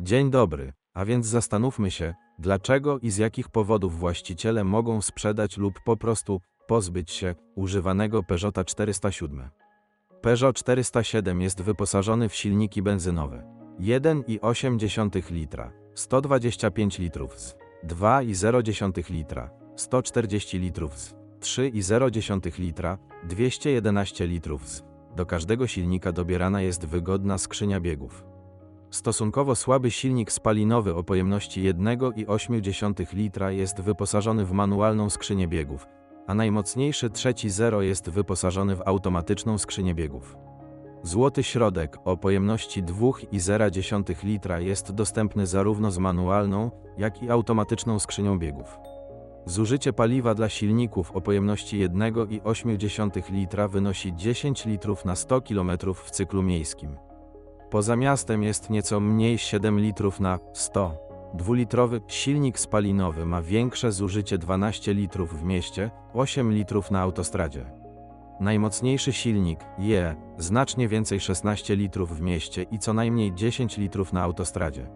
Dzień dobry, a więc zastanówmy się, dlaczego i z jakich powodów właściciele mogą sprzedać lub po prostu pozbyć się używanego Peugeota 407. Peugeot 407 jest wyposażony w silniki benzynowe 1,8 litra, 125 litrów z 2,0 litra, 140 litrów z 3,0 litra, 211 litrów z. Do każdego silnika dobierana jest wygodna skrzynia biegów. Stosunkowo słaby silnik spalinowy o pojemności 1,8 litra jest wyposażony w manualną skrzynię biegów, a najmocniejszy trzeci zero jest wyposażony w automatyczną skrzynię biegów. Złoty środek o pojemności 2,0 litra jest dostępny zarówno z manualną, jak i automatyczną skrzynią biegów. Zużycie paliwa dla silników o pojemności 1,8 litra wynosi 10 litrów na 100 km w cyklu miejskim. Poza miastem jest nieco mniej 7 litrów na 100. Dwulitrowy silnik spalinowy ma większe zużycie 12 litrów w mieście, 8 litrów na autostradzie. Najmocniejszy silnik je znacznie więcej 16 litrów w mieście i co najmniej 10 litrów na autostradzie.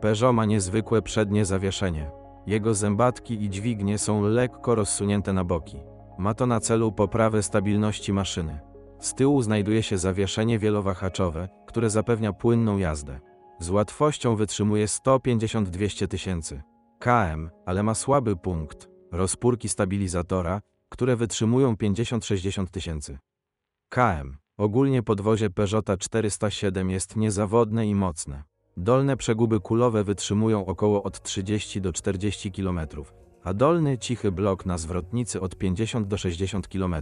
Peugeot ma niezwykłe przednie zawieszenie. Jego zębatki i dźwignie są lekko rozsunięte na boki. Ma to na celu poprawę stabilności maszyny. Z tyłu znajduje się zawieszenie wielowahaczowe, które zapewnia płynną jazdę. Z łatwością wytrzymuje 150-200 tysięcy km, ale ma słaby punkt rozpórki stabilizatora, które wytrzymują 50-60 tysięcy km. Ogólnie podwozie Peugeota 407 jest niezawodne i mocne. Dolne przeguby kulowe wytrzymują około od 30 do 40 km, a dolny cichy blok na zwrotnicy od 50 do 60 km.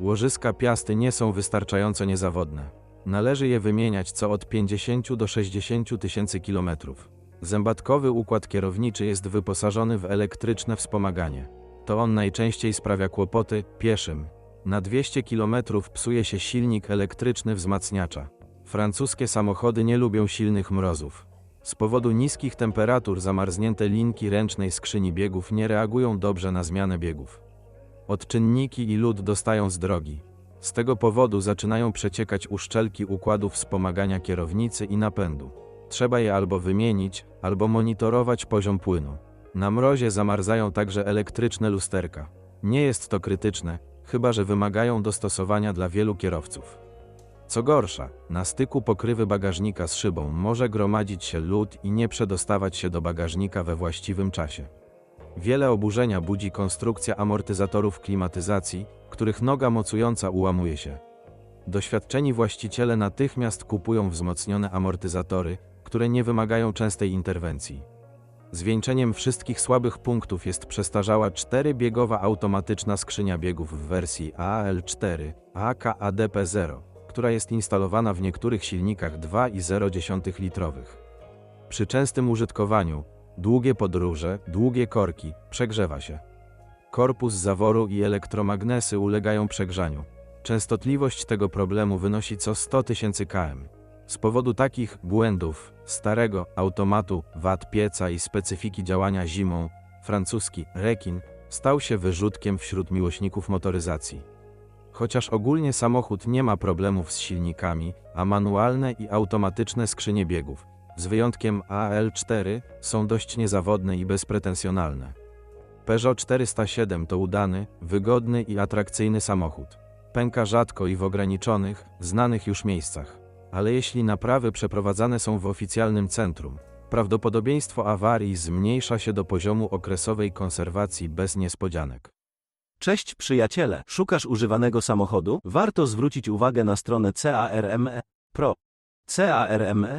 Łożyska piasty nie są wystarczająco niezawodne. Należy je wymieniać co od 50 do 60 tysięcy kilometrów. Zębatkowy układ kierowniczy jest wyposażony w elektryczne wspomaganie. To on najczęściej sprawia kłopoty pieszym. Na 200 km psuje się silnik elektryczny wzmacniacza. Francuskie samochody nie lubią silnych mrozów. Z powodu niskich temperatur zamarznięte linki ręcznej skrzyni biegów nie reagują dobrze na zmianę biegów. Odczynniki i lód dostają z drogi. Z tego powodu zaczynają przeciekać uszczelki układów wspomagania kierownicy i napędu. Trzeba je albo wymienić, albo monitorować poziom płynu. Na mrozie zamarzają także elektryczne lusterka. Nie jest to krytyczne, chyba że wymagają dostosowania dla wielu kierowców. Co gorsza, na styku pokrywy bagażnika z szybą może gromadzić się lód i nie przedostawać się do bagażnika we właściwym czasie. Wiele oburzenia budzi konstrukcja amortyzatorów klimatyzacji, których noga mocująca ułamuje się. Doświadczeni właściciele natychmiast kupują wzmocnione amortyzatory, które nie wymagają częstej interwencji. Zwieńczeniem wszystkich słabych punktów jest przestarzała czterybiegowa automatyczna skrzynia biegów w wersji AL4 AKADP0, która jest instalowana w niektórych silnikach 2,0 litrowych. Przy częstym użytkowaniu, długie podróże, długie korki, przegrzewa się. Korpus zaworu i elektromagnesy ulegają przegrzaniu. Częstotliwość tego problemu wynosi co 100 tysięcy km. Z powodu takich błędów, starego automatu, wad pieca i specyfiki działania zimą, francuski rekin stał się wyrzutkiem wśród miłośników motoryzacji. Chociaż ogólnie samochód nie ma problemów z silnikami, a manualne i automatyczne skrzynie biegów, z wyjątkiem AL4, są dość niezawodne i bezpretensjonalne. Peugeot 407 to udany, wygodny i atrakcyjny samochód. Pęka rzadko i w ograniczonych, znanych już miejscach. Ale jeśli naprawy przeprowadzane są w oficjalnym centrum, prawdopodobieństwo awarii zmniejsza się do poziomu okresowej konserwacji bez niespodzianek. Cześć przyjaciele, szukasz używanego samochodu? Warto zwrócić uwagę na stronę CARME Pro. CARME